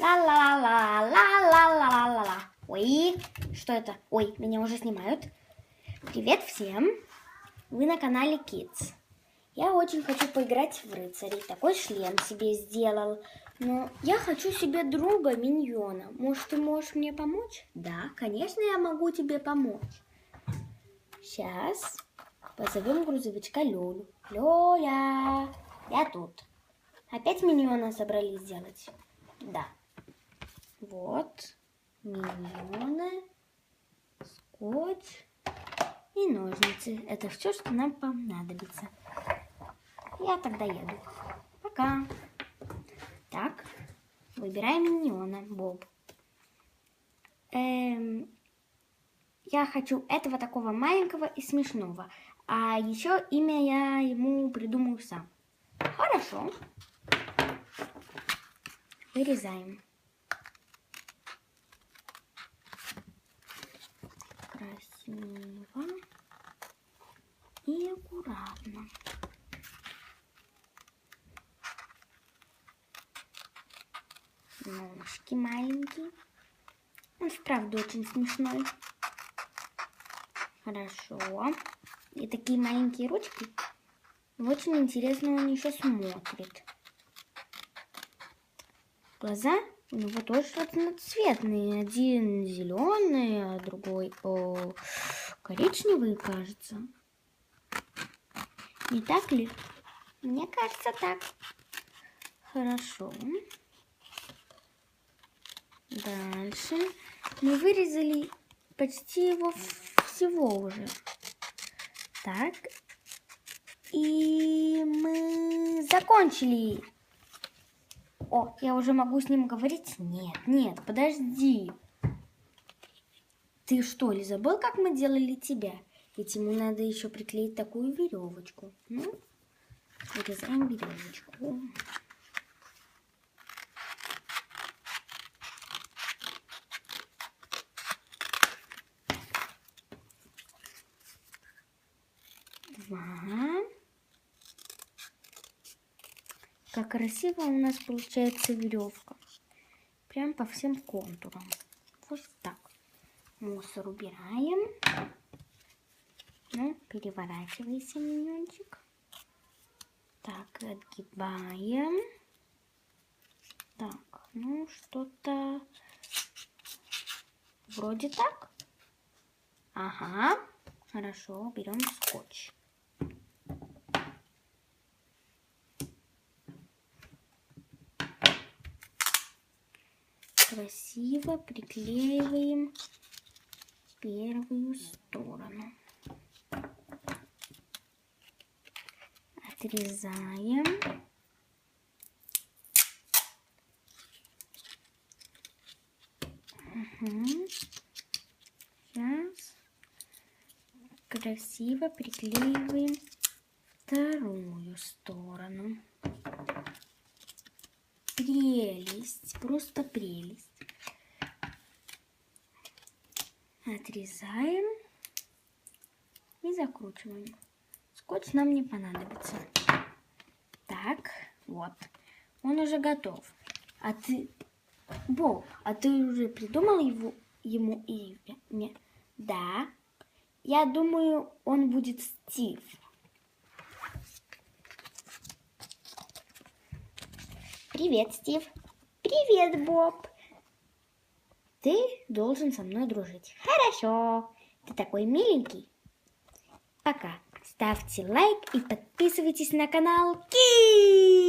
Ла-ла-ла-ла-ла-ла-ла-ла. Ой, что это? Ой, меня уже снимают. Привет всем. Вы на канале Kids. Я очень хочу поиграть в рыцарей. Такой шлем себе сделал. Но я хочу себе друга, миньона. Может, ты можешь мне помочь? Да, конечно, я могу тебе помочь. Сейчас позовем грузовичка Лёлю. Лёля, я тут. Опять миньона собрались сделать? Да. Вот, миньоны, скотч и ножницы. Это все, что нам понадобится. Я тогда еду. Пока. Так, выбираем миньона, Боб. Эм, я хочу этого такого маленького и смешного. А еще имя я ему придумаю сам. Хорошо. Вырезаем. Красиво и аккуратно. Ножки маленькие. Он вправду очень смешной. Хорошо. И такие маленькие ручки. Очень интересно он еще смотрит. Глаза у него тоже разноцветные. Один зеленый, а другой о, коричневый, кажется. Не так ли? Мне кажется так. Хорошо. Дальше. Мы вырезали почти его всего уже. Так. И мы закончили. О, я уже могу с ним говорить? Нет, нет, подожди. Ты что ли забыл, как мы делали тебя? Ведь ему надо еще приклеить такую веревочку. Ну, вырезаем веревочку. Два. Как красиво у нас получается веревка. Прям по всем контурам. Вот так. Мусор убираем. Ну, переворачивайся, миньончик. Так, отгибаем. Так, ну что-то вроде так. Ага, хорошо, берем скотч. Красиво приклеиваем первую сторону. Отрезаем. Угу. Сейчас красиво приклеиваем вторую сторону. Прелесть, просто прелесть. Отрезаем и закручиваем. Скотч нам не понадобится. Так, вот. Он уже готов. А ты, Боб, а ты уже придумал его, ему имя? Да. Я думаю, он будет Стив. Привет, Стив. Привет, Боб. Ты должен со мной дружить. Хорошо. Ты такой миленький. Пока. Ставьте лайк и подписывайтесь на канал Ки.